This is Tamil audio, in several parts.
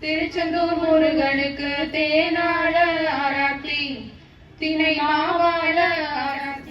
திருச்செந்தூர் முருகனுக்கு தேனாள ஆராத்தி தினை மாவாள ஆராத்தி.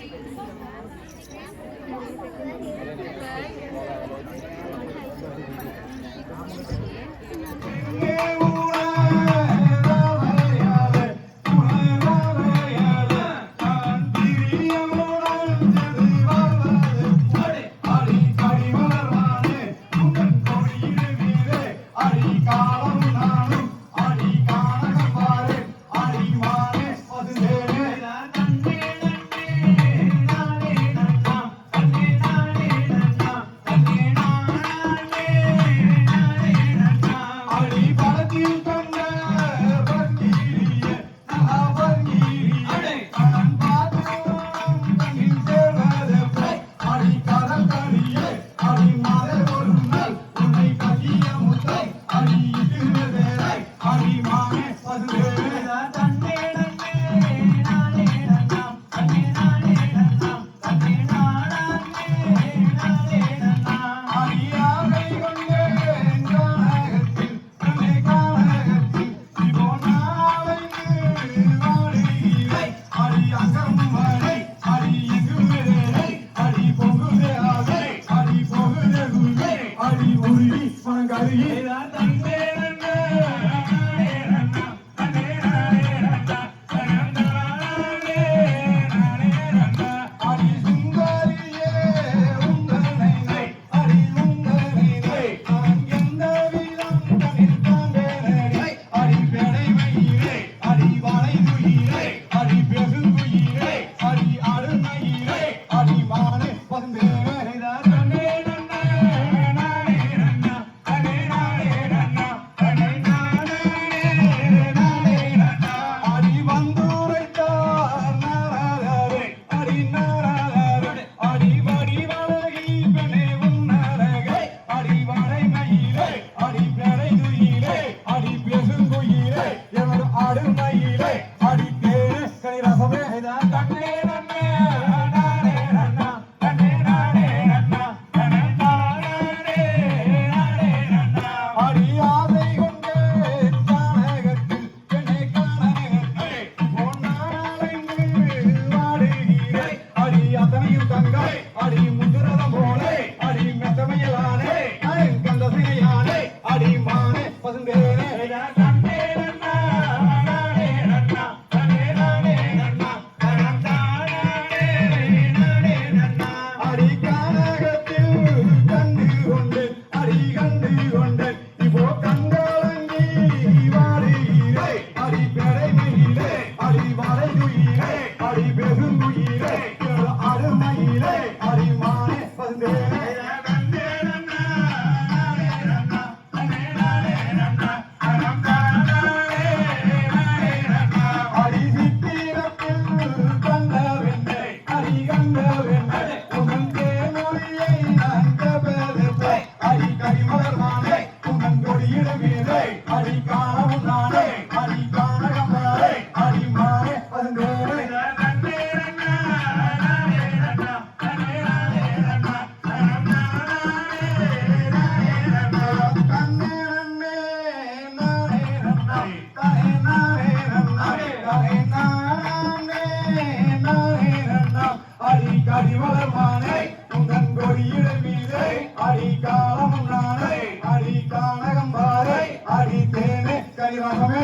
தேனே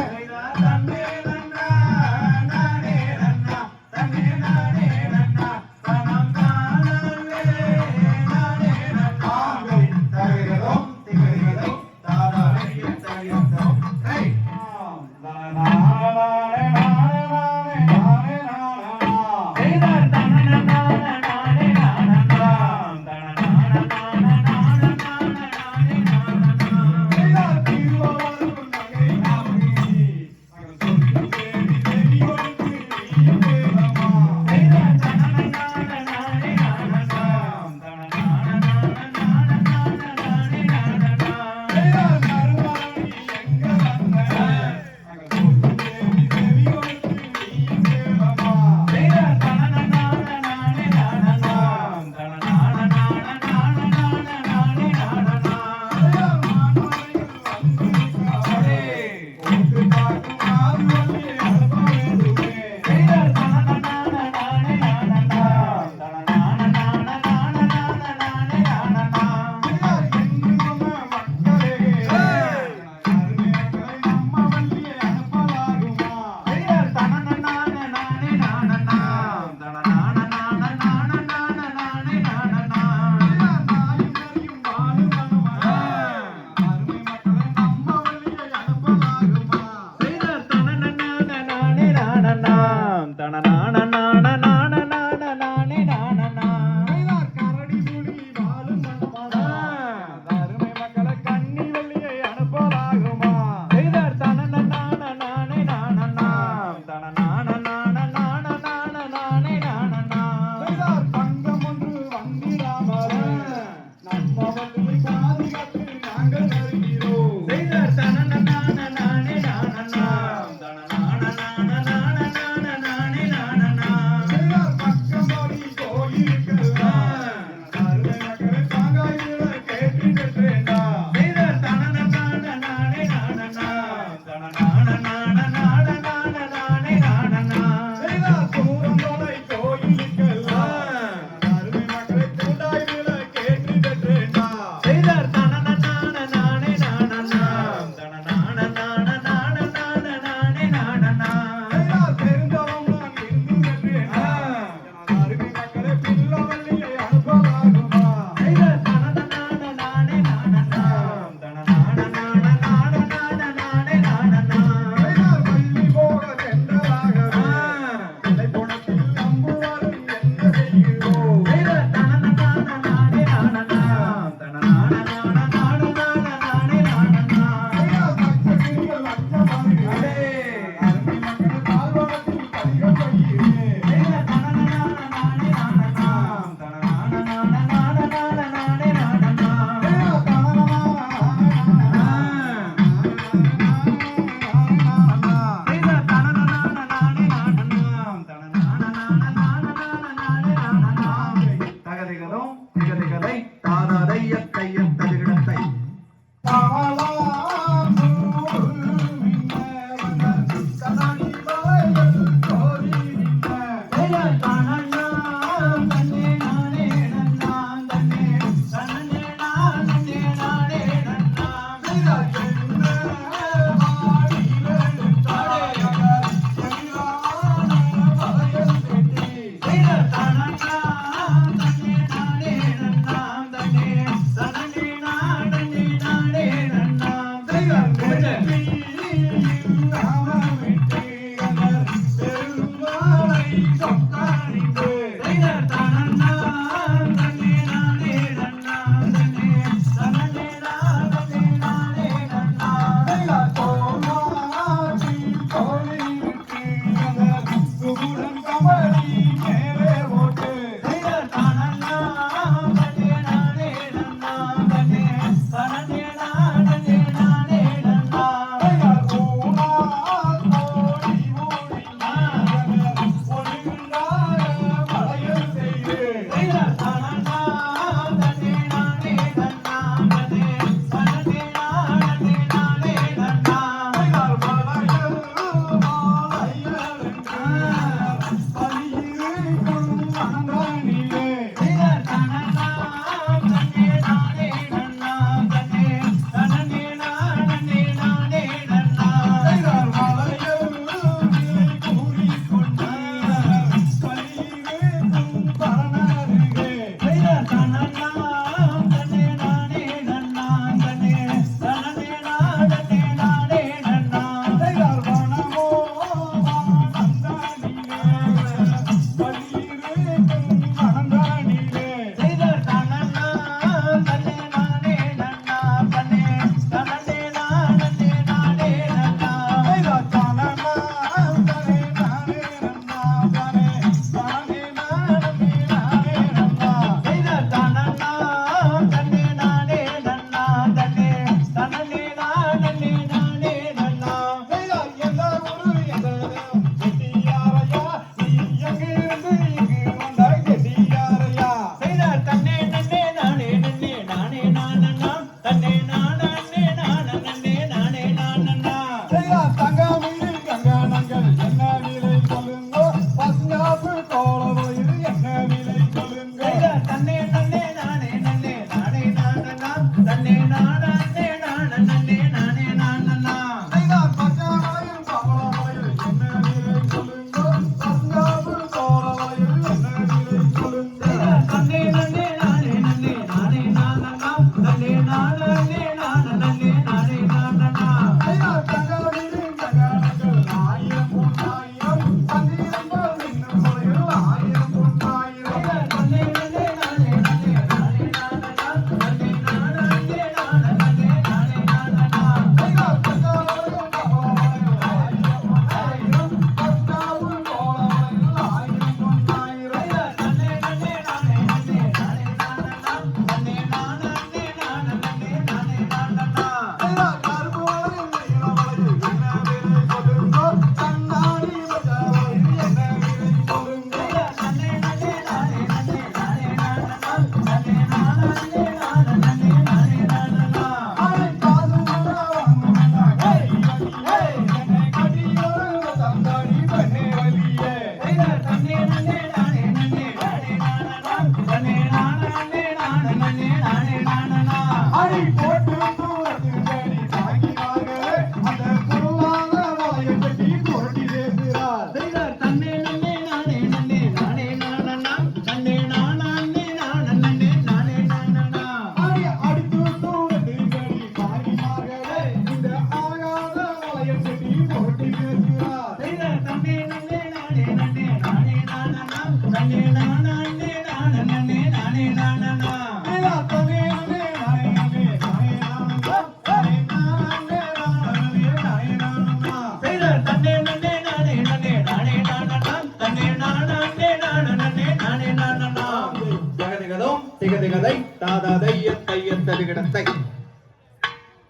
கதை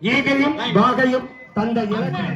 ஈகையும் வாகையும் தந்த இலக்கண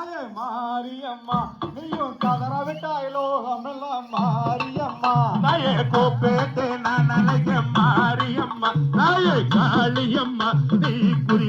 நாய மாரியம்மா நீயும் கதற விட்டாய் லோகமெல்லாம் மாரியம்மா. நாயே கோப்பேட்டு நான் அழக மாரியம்மா நாயே காளியம்மா நீ குறி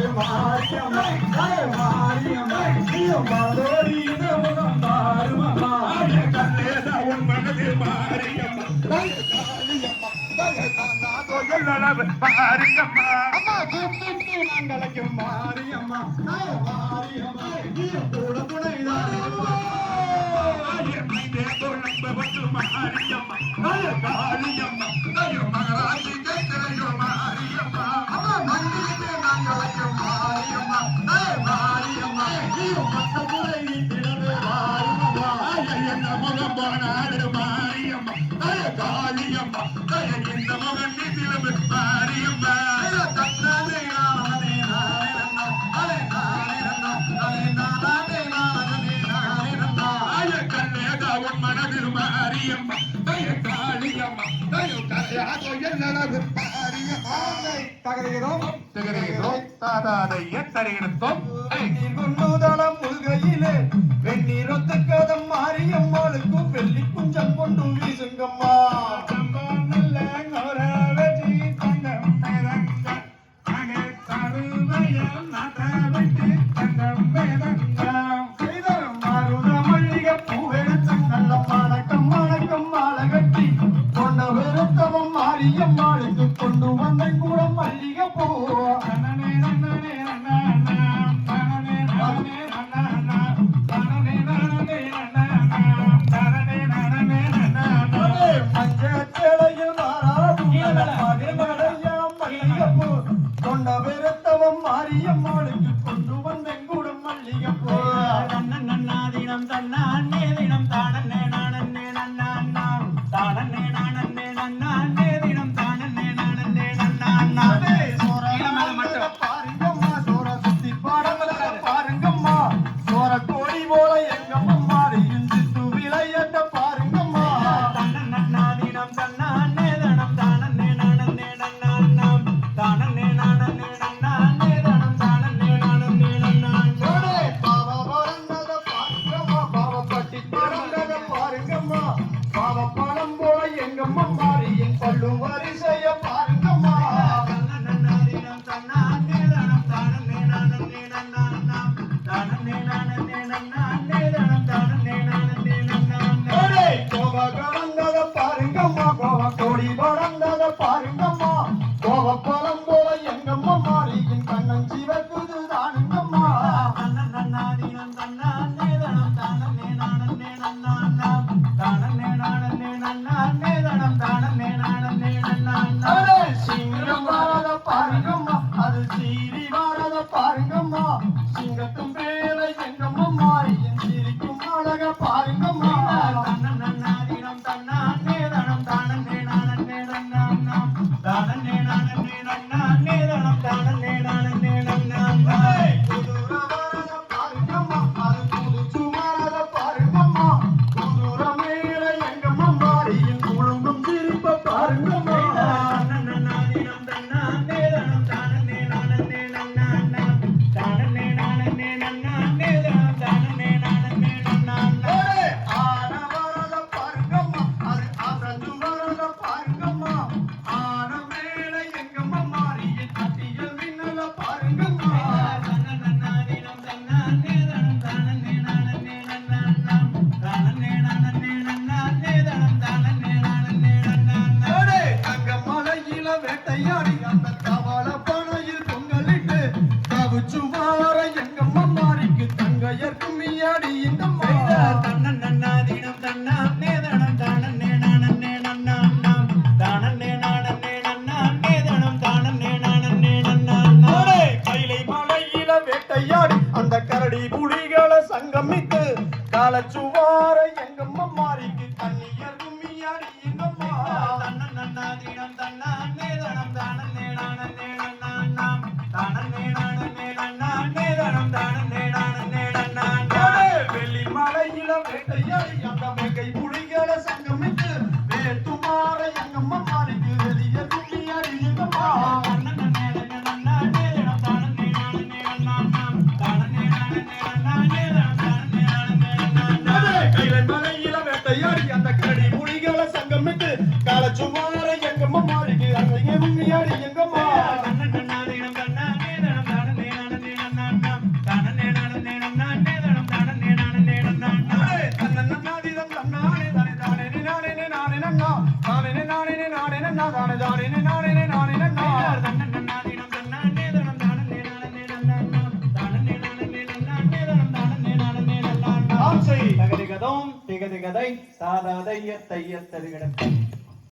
மாரியம்மா. மகராஜி கேட்கிற மாரியம்மா அவன் மந்திரி காளியம்மா காளியம்மா இந்த மகன் நிதிலம் பாரு தகருகிறோம் தகருகிறோம் தாதாதைய தருகிறோம் முழுகையிலே வெந்நீரொத்த கதம் தங்கையர் கும்மியாடி இந்தம்மா చేస్తుంది ఇక్కడ